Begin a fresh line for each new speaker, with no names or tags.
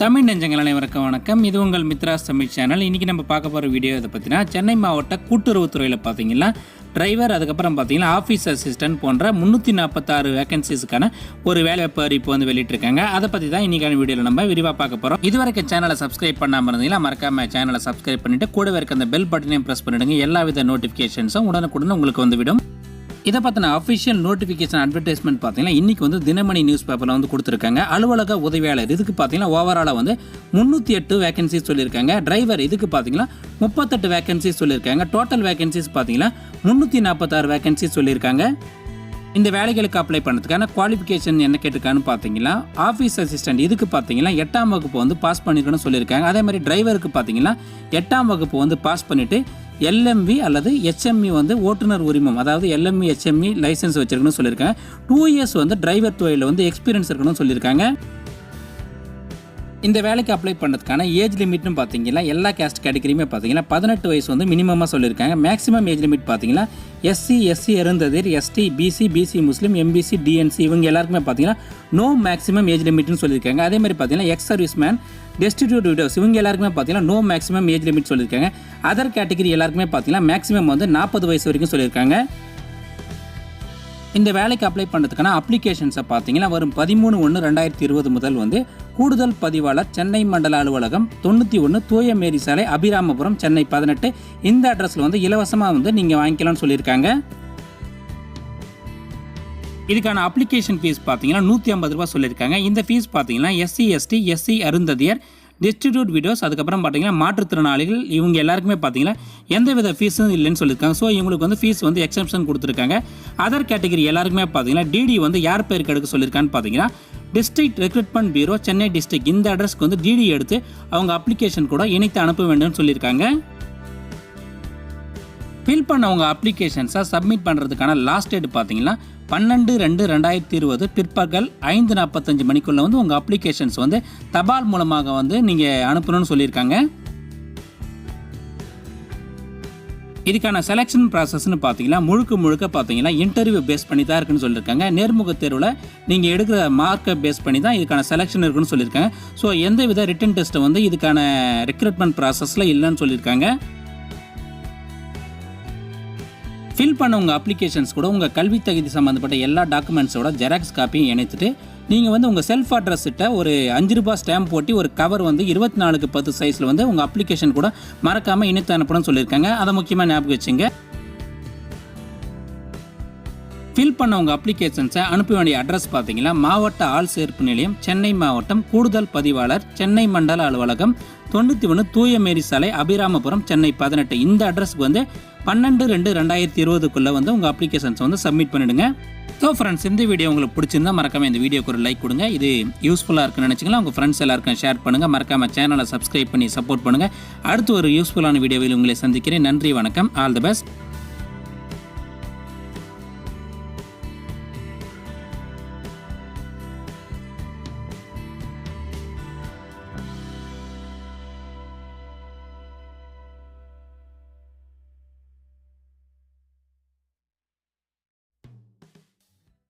தமிழ் நெஞ்சங்கள் அனைவருக்கும் வணக்கம். இது உங்கள் மித்ராஸ் தமிழ் சேனல். இன்றைக்கி நம்ம பார்க்க போகிற வீடியோ இதை பற்றினா சென்னை மாவட்ட கூட்டுறவுத்துறையில் பார்த்தீங்கன்னா டிரைவர் அதுக்கப்புறம் பார்த்தீங்கன்னா ஆஃபீஸ் அசிஸ்டன்ட் போன்ற முந்நூற்றி நாற்பத்தாறு வேகன்சிஸுக்கான ஒரு வேலைவாய்ப்பு அறிவிப்பு வந்து வெளியிட்டிருக்காங்க. அதை பற்றி தான் இன்றைக்கான வீடியோவில் நம்ம விரிவாக பார்க்க போகிறோம் இதுவரைக்கும் சேனலை சப்ஸ்கிரைப் பண்ணாமல் இருந்தீங்கன்னா மறக்காமல் சேனலை சப்ஸ்கிரைப் பண்ணிவிட்டு கூடவே இருக்க அந்த பெல் பட்டனையும் ப்ரெஸ் பண்ணிவிடுங்க எல்லா வித நோட்டிஃபிகேஷன்ஸும் உடனுக்குடன் உங்களுக்கு வந்துவிடும் இதை பற்றின அஃபிஷியல் நோட்டிஃபிகேஷன் அட்வர்டைஸ்மெண்ட் பார்த்தீங்கன்னா இன்றைக்கி வந்து தினமணி நியூஸ் பேப்பரில் வந்து கொடுத்துருக்காங்க. அலுவலக உதவியாளர் இதுக்கு பார்த்தீங்கன்னா ஓவராலாக வந்து முந்நூற்றி எட்டு வேகன்சிஸ் சொல்லியிருக்காங்க. டிரைவர் இதுக்கு பார்த்தீங்கன்னா முப்பத்தெட்டு வேகன்சிஸ் சொல்லியிருக்காங்க. டோட்டல் வேகன்சிஸ் பார்த்தீங்கன்னா முந்நூற்றி நாற்பத்தாறு வேகன்சிஸ் சொல்லியிருக்காங்க. இந்த வேலைகளுக்கு அப்ளை பண்ணுறதுக்கான குவாலிஃபிகேஷன் என்ன கேட்டிருக்கான்னு பார்த்தீங்கன்னா ஆஃபீஸ் அசிஸ்டன்ட் இதுக்கு பார்த்தீங்கன்னா எட்டாம் வகுப்பு வந்து பாஸ் பண்ணியிருக்கணும்னு சொல்லியிருக்காங்க. அதே மாதிரி டிரைவருக்கு பார்த்தீங்கன்னா எட்டாம் வகுப்பு வந்து பாஸ் பண்ணிவிட்டு எல்எம்வி அல்லது ஹெச்எம்இ வந்து ஓட்டுநர் உரிமம் அதாவது எல்எம்இ ஹெச்எம்இ லைசன்ஸ் வச்சிருக்கணும்னு சொல்லியிருக்காங்க. டூ இயர்ஸ் வந்து டிரைவர் தொழிலில் வந்து எக்ஸ்பீரியன்ஸ் இருக்கணும்னு சொல்லியிருக்காங்க. இந்த வேலைக்கு அப்ளை பண்ணுறதுக்கான ஏஜ் லிமிட்னு பார்த்தீங்கன்னா எல்லா கேஸ்ட் கேட்டகரியுமே பார்த்தீங்கன்னா பதினெட்டு வயசு வந்து மினிமமாக சொல்லியிருக்காங்க. மேக்ஸிமம் ஏஜ் லிமிட் பார்த்தீங்கன்னா எஸ்சி எஸ்சி இருந்ததிர் எஸ்டி பிசி பிசி முஸ்லீம் எம்பிசி டிஎன்சி இவங்க எல்லாருக்குமே பார்த்தீங்கன்னா நோ மேக்ஸிமம் ஏஜ் லிமிட்னு சொல்லியிருக்காங்க. அதே மாதிரி பார்த்தீங்கன்னா ex service man destitute widows இவங்க எல்லாருக்குமே பார்த்தீங்கன்னா நோ மேக்ஸிமம் ஏஜ் லிமிட் சொல்லியிருக்காங்க. அதர் கேட்டகரி எல்லாருக்குமே பார்த்தீங்கன்னா மேக்ஸிமம் வந்து நாற்பது வயசு வரைக்கும் சொல்லியிருக்காங்க. இந்த வேலைக்கு அப்ளை பண்ணுறதுக்கான அப்ளிகேஷன்ஸை பார்த்தீங்கன்னா வரும் பதிமூணு ஒன்று ரெண்டாயிரத்தி இருபது முதல் வந்து கூடுதல் பதிவாளர் சென்னை மண்டல அலுவலகம் தொண்ணூற்றி ஒன்று தூயமேரி சாலை அபிராமபுரம் சென்னை பதினெட்டு. இந்த அட்ரஸில் வந்து இலவசமாக வந்து நீங்கள் வாங்கிக்கலாம்னு சொல்லியிருக்காங்க. இதுக்கான அப்ளிகேஷன் ஃபீஸ் பார்த்தீங்கன்னா நூற்றி ஐம்பது ரூபா சொல்லியிருக்காங்க. இந்த ஃபீஸ் பார்த்தீங்கன்னா SC ST SC Arunthathiyar destitute widows அதுக்கப்புறம் பார்த்தீங்கன்னா மாற்றுத்திறனாளிகள் இவங்க எல்லாருக்குமே பார்த்தீங்கன்னா எந்த வித ஃபீஸும் இல்லைன்னு சொல்லியிருக்காங்க. ஸோ இவங்களுக்கு வந்து ஃபீஸ் வந்து எக்ஸம்ஷன் கொடுத்துருக்காங்க. அதர் கேட்டகரி எல்லாருக்குமே பார்த்தீங்கன்னா டிடி வந்து யார் பேருக்கு எடுக்க சொல்லியிருக்கான்னு பார்த்தீங்கன்னா district recruitment bureau Chennai district இந்த அட்ரஸ்க்கு வந்து டிடி எடுத்து அவங்க அப்ளிகேஷன் கூட இணைத்து அனுப்ப வேண்டும்னு சொல்லியிருக்காங்க. ஃபில் பண்ண உங்கள் அப்ளிகேஷன்ஸை சப்மிட் பண்ணுறதுக்கான லாஸ்ட் டேட் பார்த்தீங்கன்னா பன்னெண்டு ரெண்டு ரெண்டாயிரத்தி இருபது பிற்பகல் ஐந்து நாற்பத்தஞ்சு மணிக்குள்ளே வந்து உங்கள் அப்ளிகேஷன்ஸ் வந்து தபால் மூலமாக வந்து நீங்கள் அனுப்பணும்னு சொல்லியிருக்காங்க. இதுக்கான செலெக்ஷன் ப்ராசஸ்னு பார்த்தீங்கன்னா முழுக்க முழுக்க பார்த்தீங்கன்னா இன்டர்வியூ பேஸ் பண்ணி தான் இருக்குன்னு சொல்லியிருக்காங்க. நேர்முக தேர்வில் நீங்கள் எடுக்கிற மார்க்கை பேஸ் பண்ணி தான் இதுக்கான செலெக்ஷன் இருக்குன்னு சொல்லியிருக்காங்க. ஸோ எந்த வித ரிட்டன் டெஸ்ட்டை வந்து இதுக்கான ரெக்ரூட்மெண்ட் ப்ராசஸில் இல்லைன்னு சொல்லியிருக்காங்க. ஃபில் பண்ண உங்கள் அப்ளிகேஷன்ஸ் கூட உங்கள் கல்வி தகுதி சம்மந்தப்பட்ட எல்லா டாக்குமெண்ட்ஸோட ஜெராக்ஸ் காப்பியும் இணைத்துட்டு நீங்கள் வந்து உங்கள் செல்ஃப் அட்ரஸ்கிட்ட ஒரு அஞ்சு ரூபாய் ஸ்டாம்ப் போட்டி ஒரு கவர் வந்து இருபத்தி நாலுக்கு பத்து சைஸில் வந்து உங்கள் அப்ளிகேஷன் கூட மறக்காமல் இணைத்து அனுப்பணும்னு சொல்லியிருக்காங்க. அதை முக்கியமாக ஞாபகம் வச்சுங்க. ஃபில் பண்ண உங்கள் அப்ளிகேஷன்ஸை அனுப்ப வேண்டிய அட்ரஸ் பார்த்தீங்கன்னா மாவட்ட ஆள் சேர்ப்பு நிலையம் சென்னை மாவட்டம் கூடுதல் பதிவாளர் சென்னை மண்டல அலுவலகம் தொண்ணூற்றி ஒன்று தூயமேரி சாலை அபிராமபுரம் சென்னை பதினெட்டு. இந்த அட்ரஸ்க்கு வந்து பன்னெண்டு ரெண்டு ரெண்டாயிரத்தி இருபதுக்குள்ளே வந்து உங்கள் அப்ளிகேஷன்ஸ் வந்து சப்மிட் பண்ணிடுங்க. ஸோ ஃப்ரெண்ட்ஸ் இந்த வீடியோ உங்களுக்கு பிடிச்சிருந்தா மறக்காம இந்த வீடியோக்கு ஒரு லைக் கொடுங்க. இது யூஸ்ஃபுல்லாக இருக்குன்னு நினச்சிங்களா உங்கள் ஃப்ரெண்ட்ஸ் எல்லாருக்கும் ஷேர் பண்ணுங்கள் மறக்காம சேனலை சப்ஸ்கிரைப் பண்ணி சப்போர்ட் பண்ணுங்கள் அடுத்து ஒரு யூஸ்ஃபுல்லான வீடியோவில் உங்களை சந்திக்கிறேன். நன்றி வணக்கம். All the best